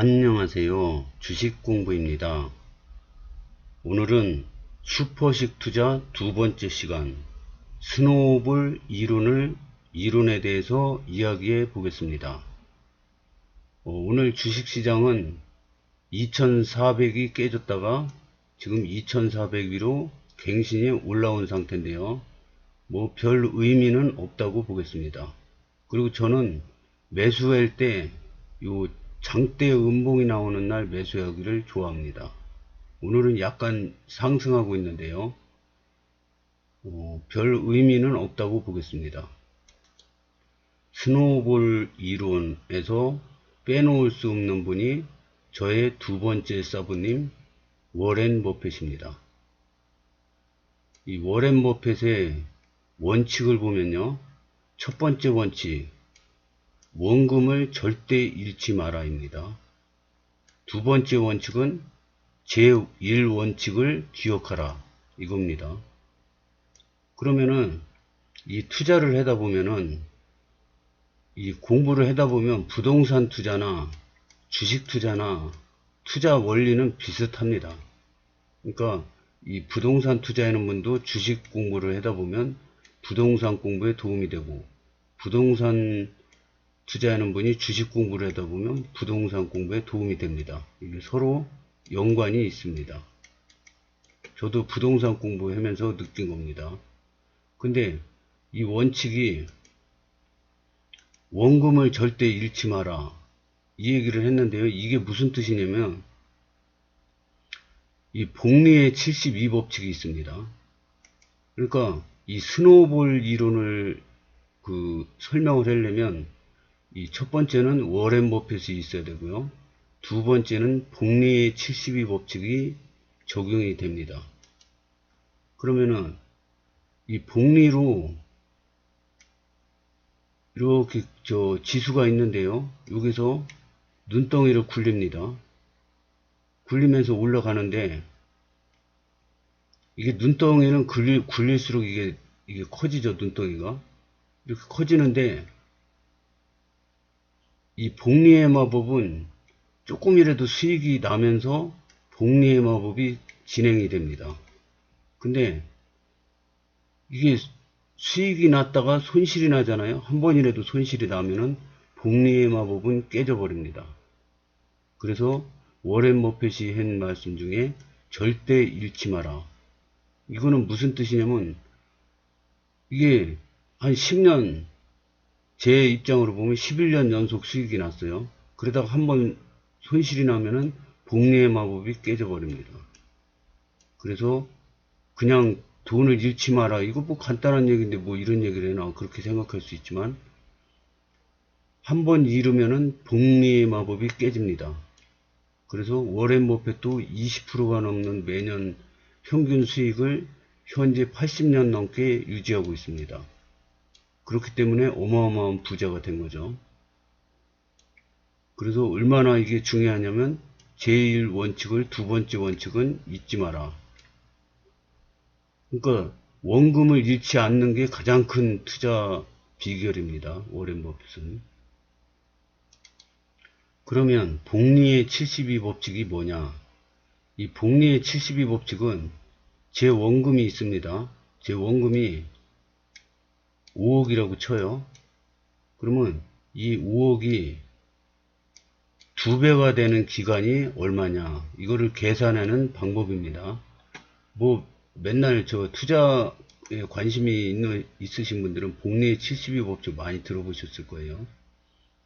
안녕하세요. 주식 공부입니다. 오늘은 슈퍼식 투자 두 번째 시간 스노우볼 이론을 이론에 대해서 이야기해 보겠습니다. 어, 오늘 주식 시장은 2400이 깨졌다가 지금 2400 위로 갱신이 올라온 상태인데요. 뭐 별 의미는 없다고 보겠습니다. 그리고 저는 매수할 때요 장대 음봉이 나오는 날 매수하기를 좋아합니다. 오늘은 약간 상승하고 있는데요. 어, 별 의미는 없다고 보겠습니다. 스노우볼 이론에서 빼놓을 수 없는 분이 저의 두 번째 서브님 워렌 버핏입니다. 이 워렌 버핏의 원칙을 보면요. 첫 번째 원칙, 원금을 절대 잃지 마라입니다. 두 번째 원칙은 제1원칙을 기억하라 이겁니다. 그러면은 이 투자를 하다 보면은 이 공부를 하다 보면 부동산 투자나 주식 투자나 투자 원리는 비슷합니다. 그러니까 이 부동산 투자하는 분도 주식 공부를 하다 보면 부동산 공부에 도움이 되고 부동산 투자하는 분이 주식 공부를 하다 보면 부동산 공부에 도움이 됩니다. 이게 서로 연관이 있습니다. 저도 부동산 공부하면서 느낀 겁니다. 근데 이 원칙이 원금을 절대 잃지 마라. 이 얘기를 했는데요. 이게 무슨 뜻이냐면 이 복리의 72법칙이 있습니다. 그러니까 이 스노우볼 이론을 그 설명을 하려면 이 첫 번째는 워렌 버핏이 있어야 되고요. 두 번째는 복리의 72 법칙이 적용이 됩니다. 그러면은 이 복리로 이렇게 저 지수가 있는데요. 여기서 눈덩이를 굴립니다. 굴리면서 올라가는데 이게 눈덩이는 굴릴, 굴릴수록 이게 이게 커지죠 눈덩이가 이렇게 커지는데 이 복리의 마법은 조금이라도 수익이 나면서 복리의 마법이 진행이 됩니다. 근데 이게 수익이 났다가 손실이 나잖아요. 한 번이라도 손실이 나면은 복리의 마법은 깨져버립니다. 그래서 워렌 버핏이 한 말씀 중에 절대 잃지 마라. 이거는 무슨 뜻이냐면 이게 한 10년 제 입장으로 보면 11년 연속 수익이 났어요. 그러다가 한번 손실이 나면은 복리의 마법이 깨져버립니다. 그래서 그냥 돈을 잃지 마라. 이거 뭐 간단한 얘기인데 뭐 이런 얘기를 해나 그렇게 생각할 수 있지만 한 번 잃으면은 복리의 마법이 깨집니다. 그래서 워렌 버핏도 20%가 넘는 매년 평균 수익을 현재 80년 넘게 유지하고 있습니다. 그렇기 때문에 어마어마한 부자가 된 거죠. 그래서 얼마나 이게 중요하냐면 제1 원칙을 두 번째 원칙은 잊지 마라. 그러니까 원금을 잃지 않는 게 가장 큰 투자 비결입니다. 워렌 버핏은. 그러면 복리의 72 법칙이 뭐냐? 이 복리의 72 법칙은 제 원금이 있습니다. 제 원금이 5억이라고 쳐요. 그러면 이 5억이 두 배가 되는 기간이 얼마냐? 이거를 계산하는 방법입니다. 뭐 맨날 저 투자에 관심이 있는, 있으신 분들은 복리의 72법칙 많이 들어보셨을 거예요.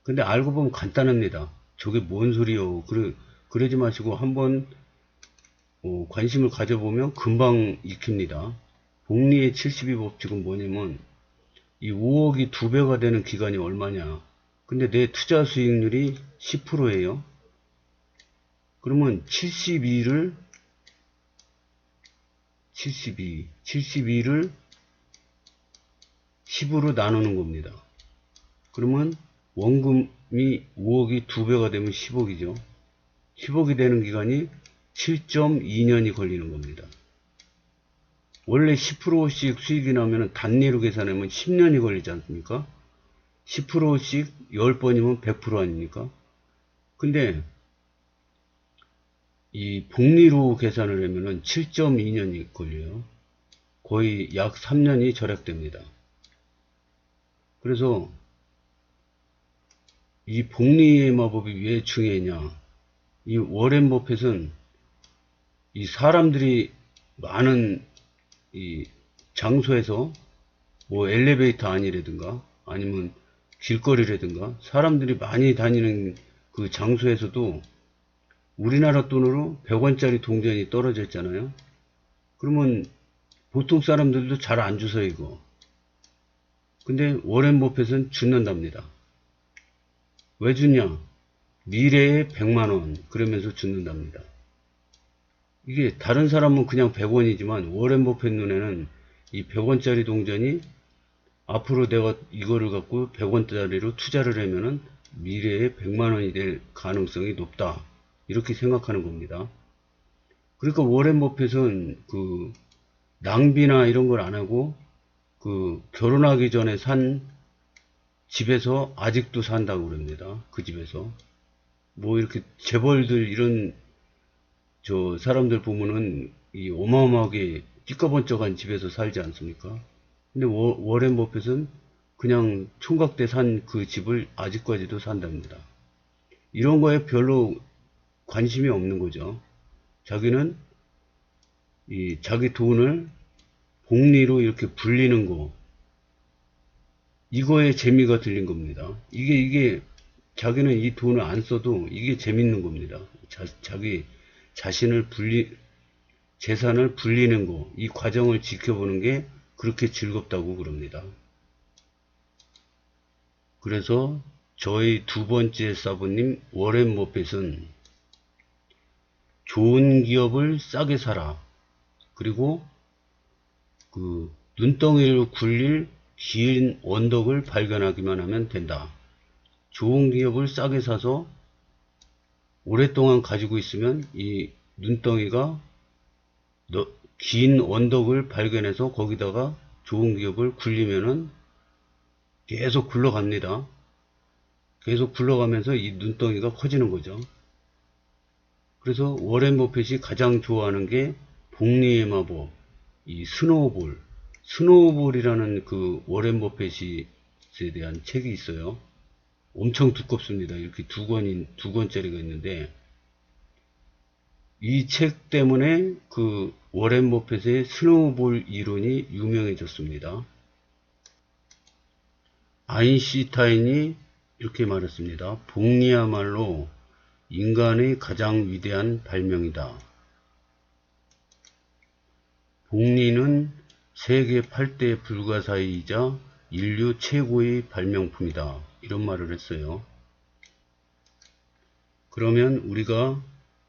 근데 알고 보면 간단합니다. 저게 뭔 소리요? 그러, 그러지 마시고 한번 어, 관심을 가져보면 금방 익힙니다. 복리의 72법칙은 뭐냐면 이 5억이 두 배가 되는 기간이 얼마냐? 근데 내 투자 수익률이 10%예요. 그러면 72를 72, 72를 10으로 나누는 겁니다. 그러면 원금이 5억이 두 배가 되면 10억이죠. 10억이 되는 기간이 7.2년이 걸리는 겁니다. 원래 10%씩 수익이 나면 단위로 계산하면 10년이 걸리지 않습니까? 10%씩 10번이면 100% 아닙니까? 근데 이 복리로 계산을 하면은 7.2년이 걸려요. 거의 약 3년이 절약됩니다. 그래서 이 복리의 마법이 왜 중요하냐? 이 워렌 버핏은 이 사람들이 많은 이 장소에서 뭐 엘리베이터 안이라든가 아니면 길거리라든가 사람들이 많이 다니는 그 장소에서도 우리나라 돈으로 100원짜리 동전이 떨어져 있잖아요. 그러면 보통 사람들도 잘 안 주서 이거. 근데 워렌 버핏은 죽는답니다. 왜 주냐? 미래에 100만원 그러면서 죽는답니다. 이게 다른 사람은 그냥 100원이지만 워렌 버핏 눈에는 이 100원짜리 동전이 앞으로 내가 이거를 갖고 100원짜리로 투자를 하면은 미래에 100만원이 될 가능성이 높다. 이렇게 생각하는 겁니다. 그러니까 워렌 버핏은 그 낭비나 이런 걸 안 하고 그 결혼하기 전에 산 집에서 아직도 산다고 그럽니다. 그 집에서. 뭐 이렇게 재벌들 이런 저 사람들 보면은 이 어마어마하게 띠까번쩍한 집에서 살지 않습니까? 근데 워, 워렌 버핏은 그냥 총각 때 산 그 집을 아직까지도 산답니다. 이런 거에 별로 관심이 없는 거죠. 자기는 이 자기 돈을 복리로 이렇게 불리는 거 이거에 재미가 들린 겁니다. 이게 이게 자기는 이 돈을 안 써도 이게 재밌는 겁니다. 자, 자기 자신을 분리 재산을 불리는 거 이 과정을 지켜보는 게 그렇게 즐겁다고 그럽니다. 그래서 저희 두 번째 사부님 워렌 버핏은 좋은 기업을 싸게 사라. 그리고 그 눈덩이를 굴릴 긴 원덕을 발견하기만 하면 된다. 좋은 기업을 싸게 사서 오랫동안 가지고 있으면 이 눈덩이가 긴 원덕을 발견해서 거기다가 좋은 기업을 굴리면은 계속 굴러갑니다. 계속 굴러가면서 이 눈덩이가 커지는 거죠. 그래서 워렌 버핏이 가장 좋아하는 게 복리의 마법, 이 스노우볼, 스노우볼이라는 그 워렌 버핏에 대한 책이 있어요. 엄청 두껍습니다. 이렇게 두 권인 두 권짜리가 있는데 이 책 때문에 그 워렌 버핏의 스노우볼 이론이 유명해졌습니다. 아인슈타인이 이렇게 말했습니다. 복리야말로 인간의 가장 위대한 발명이다. 복리는 세계 8대 불가사의이자 인류 최고의 발명품이다. 이런 말을 했어요. 그러면 우리가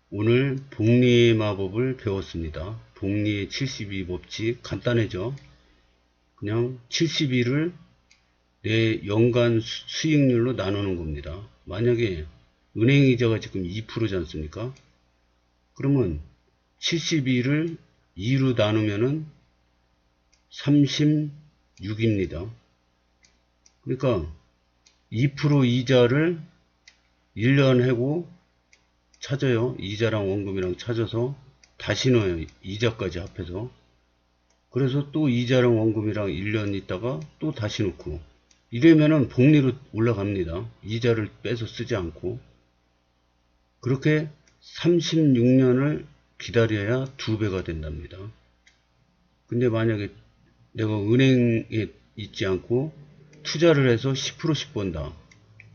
오늘 복리의 마법을 배웠습니다. 복리의 72 법칙 간단해죠. 그냥 72를 내 연간 수익률로 나누는 겁니다. 만약에 은행 이자가 지금 2%지 않습니까? 그러면 72를 2로 나누면은 36입니다. 그러니까 2% 이자를 1년 하고 찾아요. 이자랑 원금이랑 찾아서 다시 넣어요. 이자까지 합해서. 그래서 또 이자랑 원금이랑 1년 있다가 또 다시 넣고 이러면은 복리로 올라갑니다. 이자를 빼서 쓰지 않고 그렇게 36년을 기다려야 두 배가 된답니다. 근데 만약에 내가 은행에 있지 않고 투자를 해서 10%씩 번다.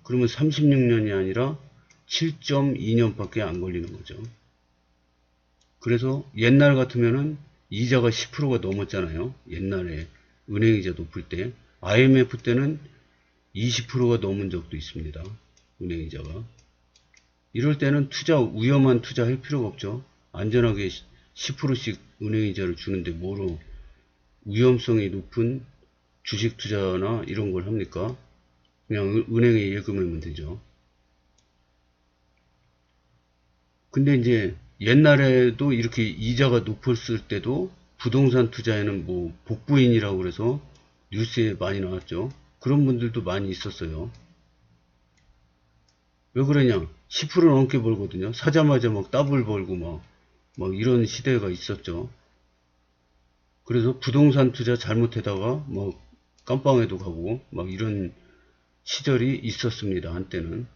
그러면 36년이 아니라 7.2년밖에 안 걸리는 거죠. 그래서 옛날 같으면은 이자가 10%가 넘었잖아요. 옛날에 은행이자 높을 때. IMF 때는 20%가 넘은 적도 있습니다. 은행이자가. 이럴 때는 투자, 위험한 투자 할 필요가 없죠. 안전하게 10%씩 은행이자를 주는데 뭐로 위험성이 높은 주식 투자나 이런 걸 합니까? 그냥 은행에 예금하면 되죠. 근데 이제 옛날에도 이렇게 이자가 높았을 때도 부동산 투자에는 뭐 복부인이라고 그래서 뉴스에 많이 나왔죠. 그런 분들도 많이 있었어요. 왜 그러냐? 10% 넘게 벌거든요. 사자마자 막 더블 벌고 막, 막 이런 시대가 있었죠. 그래서 부동산 투자 잘못하다가 막 깜빵에도 가고 막 이런 시절이 있었습니다. 한때는.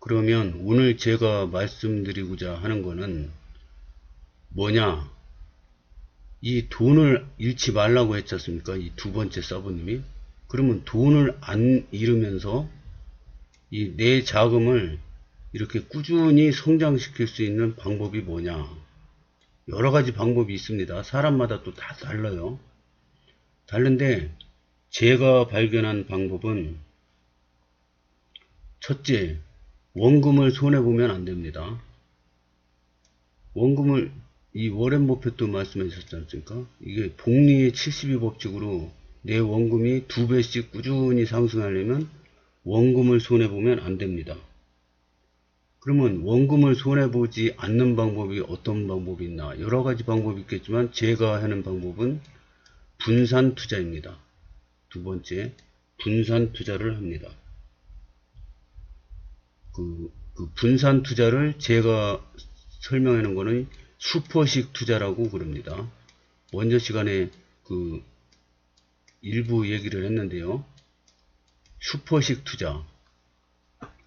그러면 오늘 제가 말씀드리고자 하는 거는 뭐냐? 이 돈을 잃지 말라고 했지 않습니까? 이 두 번째 서브님이. 그러면 돈을 안 잃으면서 이 내 자금을 이렇게 꾸준히 성장시킬 수 있는 방법이 뭐냐? 여러 가지 방법이 있습니다. 사람마다 또 다 달라요. 다른데 제가 발견한 방법은 첫째, 원금을 손해보면 안 됩니다. 원금을 이 워렌 버핏도 말씀하셨지 않습니까? 이게 복리의 72 법칙으로 내 원금이 두 배씩 꾸준히 상승하려면 원금을 손해보면 안 됩니다. 그러면 원금을 손해보지 않는 방법이 어떤 방법이 있나? 여러 가지 방법이 있겠지만 제가 하는 방법은 분산 투자입니다. 두 번째, 분산 투자를 합니다. 그, 그 분산 투자를 제가 설명하는 거는 슈퍼식 투자라고 그럽니다. 먼저 시간에 그 일부 얘기를 했는데요. 슈퍼식 투자.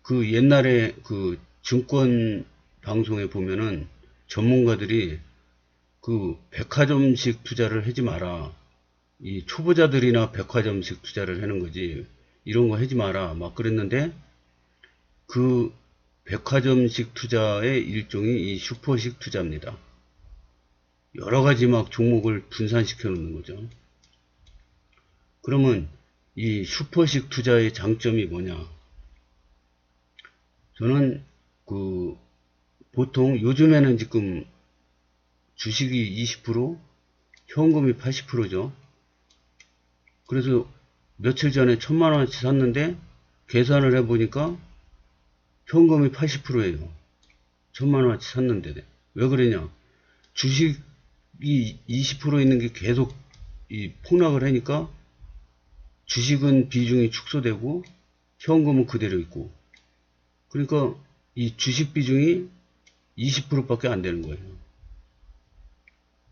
그 옛날에 그 증권 방송에 보면은 전문가들이 그 백화점식 투자를 하지 마라. 이 초보자들이나 백화점식 투자를 하는 거지. 이런 거 하지 마라. 막 그랬는데 그 백화점식 투자의 일종이 이 슈퍼식 투자입니다. 여러 가지 막 종목을 분산시켜 놓는 거죠. 그러면 이 슈퍼식 투자의 장점이 뭐냐? 저는 그 보통 요즘에는 지금 주식이 20% 현금이 80%죠. 그래서 며칠 전에 천만 원어치 샀는데 계산을 해보니까 현금이 80%예요. 천만 원어치 샀는데 왜 그러냐? 주식이 20% 있는 게 계속 이 폭락을 하니까 주식은 비중이 축소되고 현금은 그대로 있고 그러니까 이 주식 비중이 20%밖에 안 되는 거예요.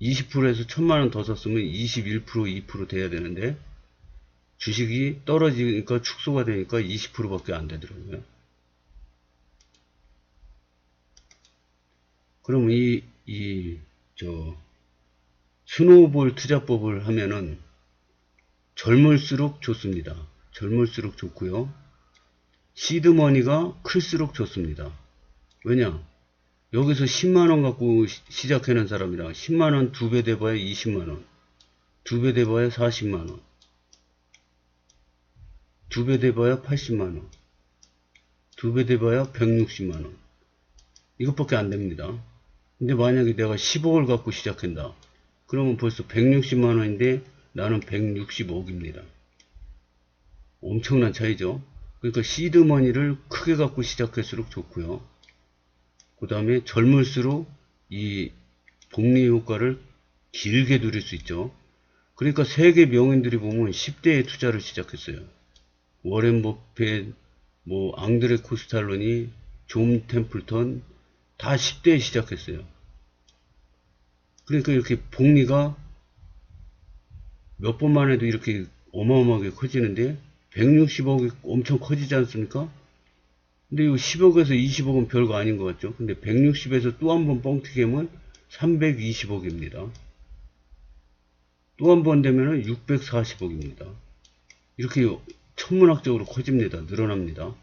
20%에서 천만 원 더 썼으면 21% 2% 돼야 되는데 주식이 떨어지니까 축소가 되니까 20%밖에 안 되더라고요. 그럼 이, 이, 저, 스노우볼 투자법을 하면은 젊을수록 좋습니다. 젊을수록 좋고요. 시드머니가 클수록 좋습니다. 왜냐? 여기서 10만원 갖고 시- 시작하는 사람이랑 10만원 두 배 돼봐야 20만원. 두 배 돼봐야 40만원. 두 배 돼봐야 80만원. 두 배 돼봐야 160만원. 이것밖에 안 됩니다. 근데 만약에 내가 10억을 갖고 시작한다. 그러면 벌써 160만원인데 나는 160억입니다. 엄청난 차이죠. 그러니까 시드머니를 크게 갖고 시작할수록 좋고요. 그 다음에 젊을수록 이 복리 효과를 길게 누릴 수 있죠. 그러니까 세계 명인들이 보면 10대에 투자를 시작했어요. 워렌 버핏, 뭐 앙드레 코스탈론이, 존 템플턴 다 10대에 시작했어요. 그러니까 이렇게 복리가 몇 번만 해도 이렇게 어마어마하게 커지는데 160억이 엄청 커지지 않습니까? 근데 이 10억에서 20억은 별거 아닌 것 같죠? 근데 160에서 또 한 번 뻥튀기 하면 320억입니다. 또 한 번 되면은 640억입니다. 이렇게 천문학적으로 커집니다. 늘어납니다.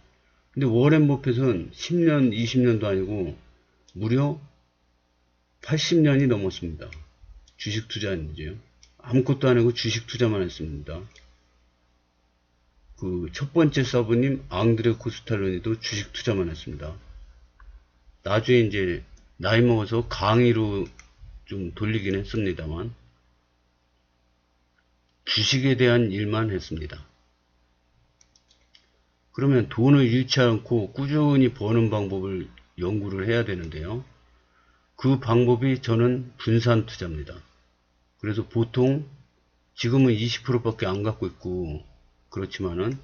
근데 워렌 버핏은 10년, 20년도 아니고 무려 80년이 넘었습니다. 주식 투자인지요. 아무것도 안 하고 주식 투자만 했습니다. 그 첫 번째 서브님 앙드레 코스탈로니도 주식 투자만 했습니다. 나중에 이제 나이 먹어서 강의로 좀 돌리긴 했습니다만 주식에 대한 일만 했습니다. 그러면 돈을 잃지 않고 꾸준히 버는 방법을 연구를 해야 되는데요. 그 방법이 저는 분산 투자입니다. 그래서 보통 지금은 20%밖에 안 갖고 있고 그렇지만은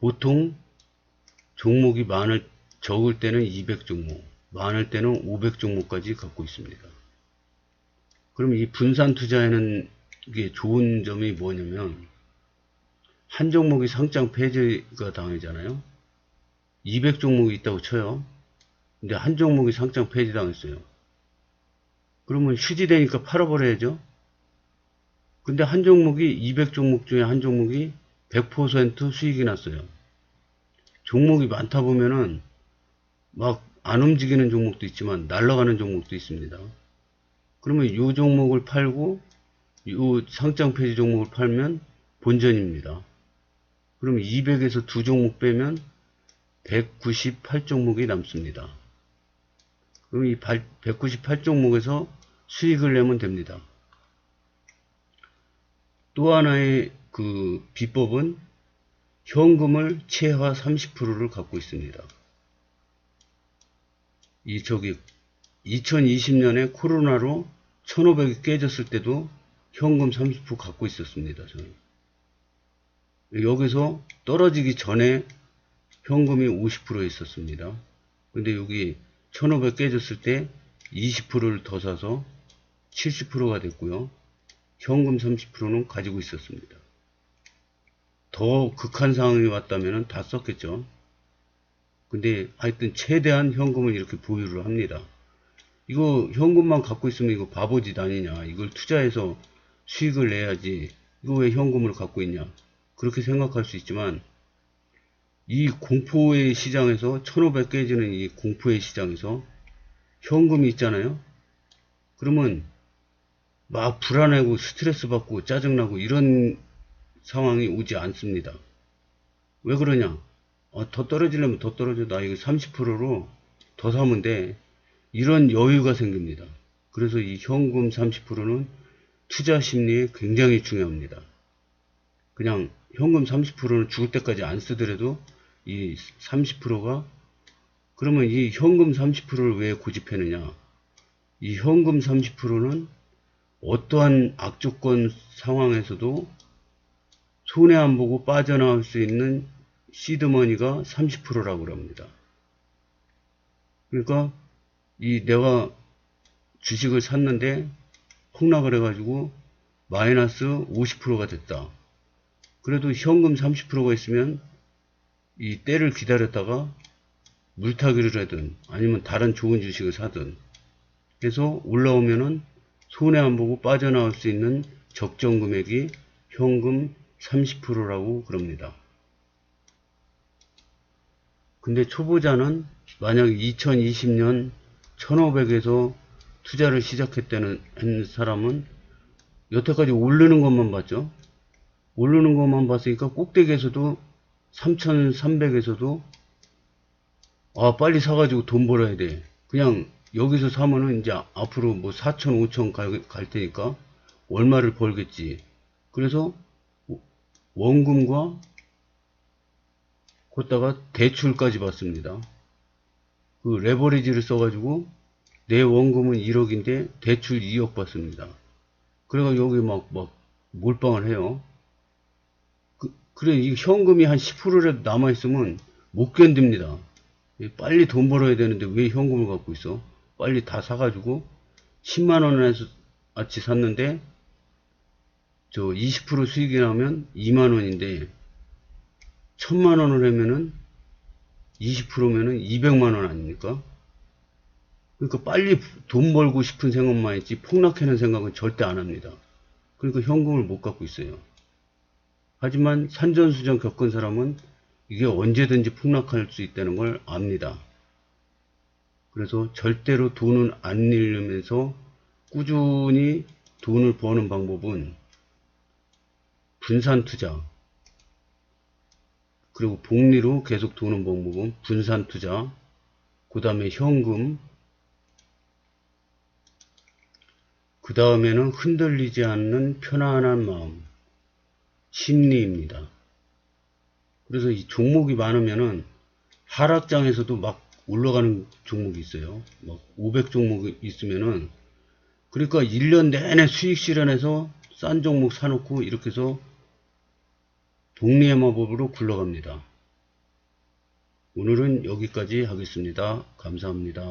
보통 종목이 많을 적을 때는 200 종목, 많을 때는 500 종목까지 갖고 있습니다. 그럼 이 분산 투자에는 이게 좋은 점이 뭐냐면 한 종목이 상장 폐지가 당하잖아요. 200종목이 있다고 쳐요. 근데 한 종목이 상장 폐지 당했어요. 그러면 휴지되니까 팔아버려야죠. 근데 한 종목이 200종목 중에 한 종목이 100% 수익이 났어요. 종목이 많다 보면은 막 안 움직이는 종목도 있지만 날아가는 종목도 있습니다. 그러면 이 종목을 팔고 이 상장 폐지 종목을 팔면 본전입니다. 그럼 200에서 두 종목 빼면 198종목이 남습니다. 그럼 이 198종목에서 수익을 내면 됩니다. 또 하나의 그 비법은 현금을 최하 30%를 갖고 있습니다. 이 저기 2020년에 코로나로 1500이 깨졌을 때도 현금 30% 갖고 있었습니다. 저는. 여기서 떨어지기 전에 현금이 50% 있었습니다. 근데 여기 1500 깨졌을 때 20%를 더 사서 70%가 됐고요. 현금 30%는 가지고 있었습니다. 더 극한 상황이 왔다면 다 썼겠죠. 근데 하여튼 최대한 현금을 이렇게 보유를 합니다. 이거 현금만 갖고 있으면 이거 바보짓 아니냐. 이걸 투자해서 수익을 내야지. 이거 왜 현금을 갖고 있냐. 그렇게 생각할 수 있지만 이 공포의 시장에서 1500 깨지는 이 공포의 시장에서 현금이 있잖아요. 그러면 막 불안하고 스트레스 받고 짜증나고 이런 상황이 오지 않습니다. 왜 그러냐? 어, 더 떨어지려면 더 떨어져. 나 이거 30%로 더 사면 돼. 이런 여유가 생깁니다. 그래서 이 현금 30%는 투자 심리에 굉장히 중요합니다. 그냥 현금 30%는 죽을 때까지 안 쓰더라도 이 30%가 그러면 이 현금 30%를 왜 고집했느냐? 이 현금 30%는 어떠한 악조건 상황에서도 손해 안 보고 빠져나올 수 있는 시드머니가 30%라고 합니다. 그러니까 이 내가 주식을 샀는데 폭락을 해가지고 마이너스 50%가 됐다. 그래도 현금 30%가 있으면 이 때를 기다렸다가 물타기를 하든 아니면 다른 좋은 주식을 사든 해서 올라오면은 손해 안 보고 빠져나올 수 있는 적정 금액이 현금 30%라고 그럽니다. 근데 초보자는 만약 2020년 1500에서 투자를 시작했다는 한 사람은 여태까지 오르는 것만 봤죠. 오르는 것만 봤으니까 꼭대기에서도 3300에서도 아 빨리 사가지고 돈 벌어야 돼. 그냥 여기서 사면은 이제 앞으로 뭐 4천 5천 갈, 갈 테니까 얼마를 벌겠지. 그래서 원금과 거기다가 대출까지 받습니다. 그 레버리지를 써가지고 내 원금은 1억인데 대출 2억 받습니다. 그래가 여기 막, 막 몰빵을 해요. 그, 그래, 이 현금이 한 10%라도 남아있으면 못 견딥니다. 빨리 돈 벌어야 되는데 왜 현금을 갖고 있어? 빨리 다 사가지고 10만원에서 아치 샀는데 저 20% 수익이 나면 2만원인데 1000만원을 하면은 20%면은 200만원 아닙니까? 그러니까 빨리 돈 벌고 싶은 생각만 있지 폭락하는 생각은 절대 안 합니다. 그러니까 현금을 못 갖고 있어요. 하지만 산전수전 겪은 사람은 이게 언제든지 폭락할 수 있다는 걸 압니다. 그래서 절대로 돈을 안 잃으면서 꾸준히 돈을 버는 방법은 분산 투자 그리고 복리로 계속 도는 방법은 분산 투자 그 다음에 현금 그 다음에는 흔들리지 않는 편안한 마음 심리입니다. 그래서 이 종목이 많으면은 하락장에서도 막 올라가는 종목이 있어요. 막 500종목이 있으면은 그러니까 1년 내내 수익 실현해서 싼 종목 사놓고 이렇게 해서 복리의 마법으로 굴러갑니다. 오늘은 여기까지 하겠습니다. 감사합니다.